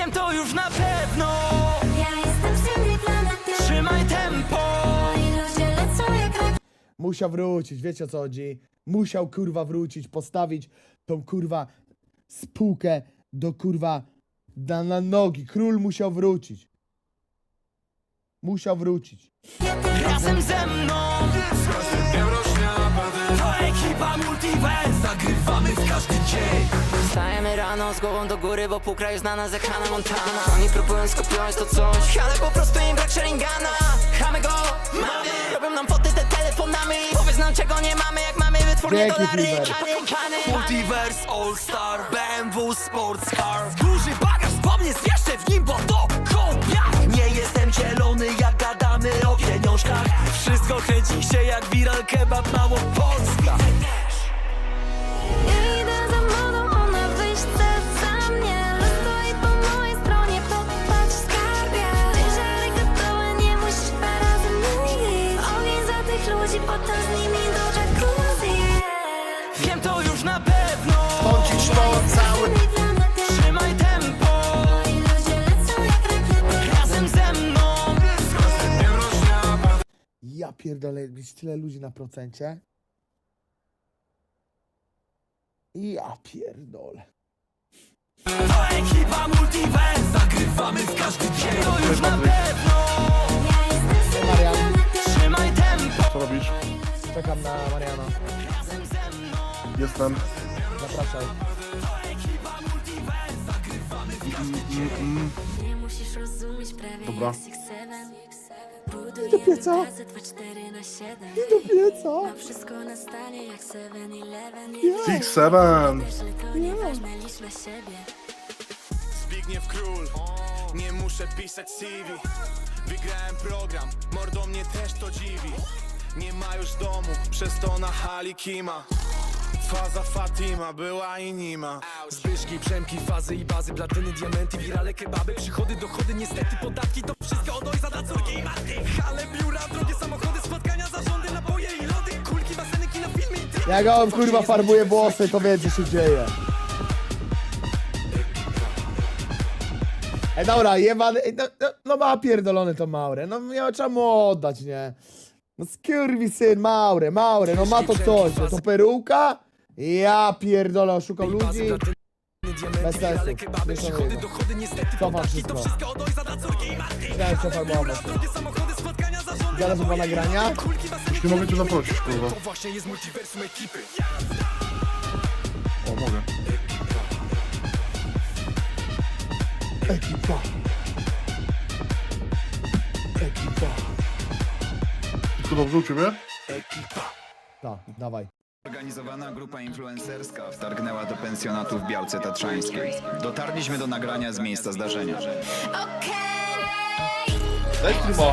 Wiem to już na pewno Ja jestem z innej planety Trzymaj tempo Moi ludzie lecą jak rakiety Musiał wrócić, wiecie o co chodzi? Musiał kurwa wrócić, postawić tą kurwa spółkę do kurwa na, na nogi. Król musiał wrócić. Musiał wrócić. Razem ze mną To ekipa Multiverse Zagrywamy w każdy dzień Wstajemy rano z głową do góry Bo pół kraju zna nas jak Hannah Montana. Oni próbują skopiować to coś Ale po prostu im brak Sharingana. Chamy go, mamy Robią nam foty te telefonami. Powiedz nam czego nie mamy Jak mamy wytwórnie dolary. Plany Multiverse All Star BMW Sports Car. Duży bagaż wspomnień jeszcze w nim Bo to kopiak Nie jestem zielony jak gadamy o pieniążkach. Wszystko kręci się jak viral kebab Małopolska Ja pierdolę, jest tyle ludzi na procencie. Ja pierdolę. To ekipa Multiverse Zagrywamy w każdy dzień To już na pewno jestem Marian. Trzymaj tempo Co robisz? Czekam na Mariana. Razem ze mną Jestem. Zapraszaj. Nie musisz rozumieć prawie Dobra. jak Six Budujemy do pieca. bazę 2-4 na 7 Do pieca. A wszystko nastanie jak 7-Eleven Six, seven. Siebie. Zbigniew Król. Nie muszę pisać CV Wygrałem program, mordo mnie też to dziwi. Nie ma już domu, przez to na hali kima. Faza Fatima była i nie ma Zbyszki, przemki, fazy i bazy, platyny, diamenty, wirale, kebaby, przychody, dochody, niestety podatki To wszystko od ojca dla córki Jak on kurwa farbuje włosy, to wie co się dzieje. Ej, dobra, jebany, ej, no, no, no ma pierdolony to Maure, no nie trzeba mu oddać, nie? No skurwi syn, Maure, Maure, no ma to coś, no to peruka? Ja pierdolę, oszukał ludzi. Bez sensu. wirale, kebaby, przychody, dochody, niestety Cofam podatki To wszystko. wszystko od ojca napoje i nagrania. Już nie mogę cię zaprosić, kurwa. To właśnie jest multiversum ekipy O, mogę. Ekipa. Ekipa. Wszystko dobrze u ciebie? Tak, dawaj. Zorganizowana grupa influencerska wtargnęła do pensjonatu w Białce Tatrzańskiej. Dotarliśmy do nagrania z miejsca zdarzenia. Okej Daj streama.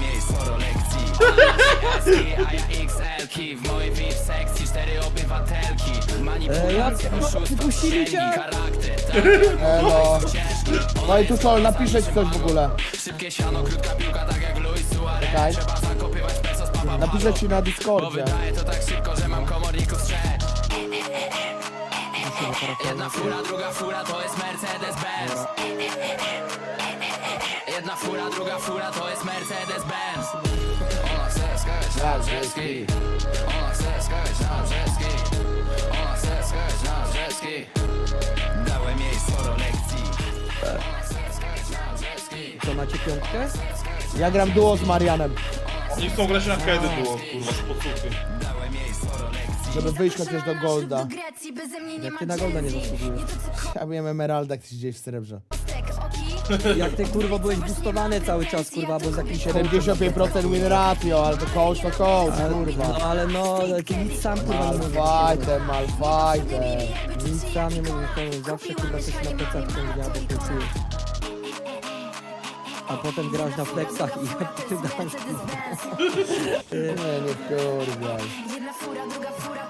Jej sporo lekcji. A ja XL-ki w mojej VIP sekcji cztery obywatelki. Manipulacje, wypuścili cię? charakter. Elo. No i tu co, napiszę ci coś w ogóle. Szybkie siano, krótka piłka, tak jak Luis Suarez. Czekaj. Trzeba zakopywać peso z papa Napiszę ci na Bo Discordzie. wydaje to tak szybko, że mam komorników Jedna fura, druga fura to jest Mercedes-Benz Jedna fura, druga fura to jest Mercedes-Benz. Ona chce skakać na jet Ona chce skakać na jet Ona chce skakać na jet Dałem jej sporo lekcji. Ona chce skakać na jet Co, macie piątkę? Ja gram duo z Marianem, Nie chcą grać na kiedy było, kurwa, z podsłuchy. Dałem jej sporo lekcji. Żeby wyjść chociaż do Golda. Jak ty na Golda nie to co Ja wiem Emeralda, jak ty się dzieje w srebrze. Jak ty kurwa byłeś boostowany cały czas kurwa, bo z jakimś 75% win ratio, ale to coach to coach, kurwa. No ale no, ale ty nic sam kurwa nie mówisz. Malfighter, Malfighter. Nic sam nie mówisz, to zawsze kurwa coś na plecach ciągnie, albo plecuje. a potem grasz na flexach i ty dasz. Nie, nie wkurwiaj. Jedna fura, druga fura